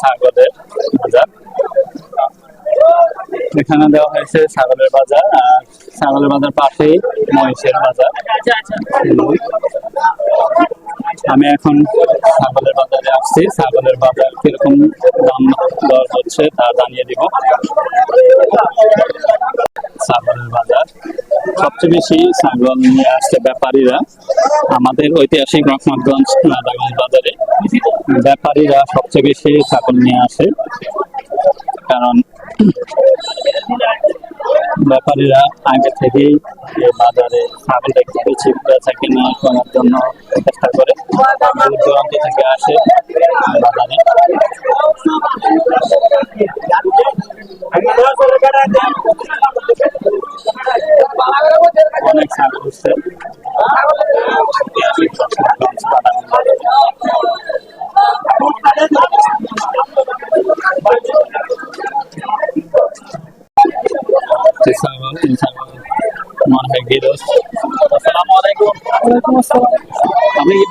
ছাগলের বাজার। এখানে দেওয়া হয়েছে ছাগলের বাজার, আর ছাগলের বাজার পাশেই মহিষের বাজার। আমি এখন ছাগলের বাজারে আসছি। ছাগলের বাজার কীরকম দাম দর হচ্ছে তা জানিয়ে দিব। ছাগলের বাজার। সবচেয়ে বেশি ছাগল নিয়ে আসছে ব্যাপারীরা। আমাদের ঐতিহাসিক রহমতগঞ্জ বাজারে। ব্যাপারীরা সবচেয়ে বেশি ছাগল নিয়ে আসে, কারণ ব্যাপারীরা আগে থেকেই বাজারে ছাগল একটু বেশি বেচা কেনা করার জন্য চেষ্টা করে। দূর দূরান্ত থেকে আসে বাজারে। অনেক ছাগল উঠছে। কি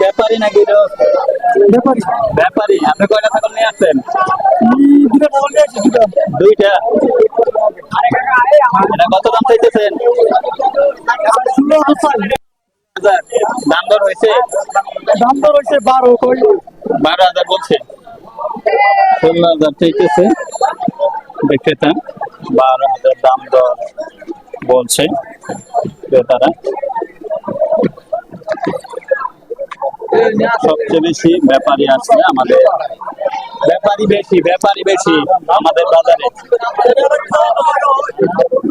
ব্যাপারী না গিরস ব্যাপারী ব্যাপারী আপনি কয়টা ছাগল নিয়ে দুইটা এটা কত দাম চাইতেছেন দাম দর হয়েছে দাম দর হচ্ছে বারো বারো হাজার বলছে ষোলো হাজার চাইতেছে বিক্রেতা বারো হাজার দাম দর বলছে ক্রেতারা। সবচেয়ে বেশি ব্যাপারী আছে আমাদের ব্যাপারী বেশি ব্যাপারী বেশি আমাদের বাজারে।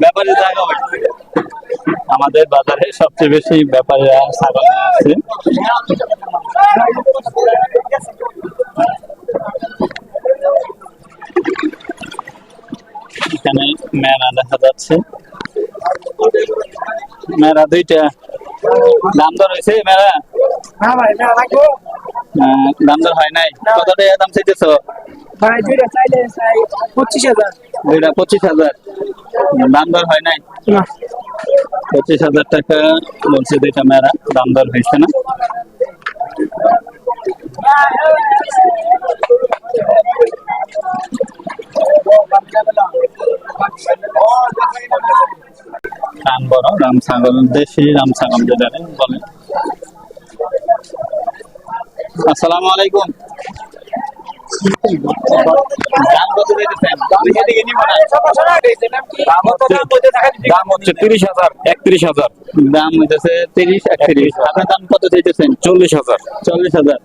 ব্যাপারী জায়গা আমাদের বাজারে সবচেয়ে বেশি ব্যাপারীরা ছাগল আসছে এখানে মেলা দেখা যাচ্ছে। মেলা দুইটা। দাম দর হয়েছে হ্যাঁ লাগবো। দাম দর হয় নাই। কত টাকা দাম চাইতেছ? ভাই দুইটা চাইলে চাই পঁচিশ হাজার। দুইটা পঁচিশ হাজার। দাম দর হয় নাই? না। পঁচিশ হাজার টাকা বলছে দুইটা মেলা। দাম দর হয়েছে না? কান বড় রাম ছাগল দেশি রাম ছাগল যেটা বলে। আসসালামু আলাইকুম। দাম হচ্ছে তিরিশ হাজার একত্রিশ হাজার। দাম হইতেছে তিরিশ একত্রিশ। আপনার দাম কত চাইতেছেন? চল্লিশ হাজার। চল্লিশ হাজার।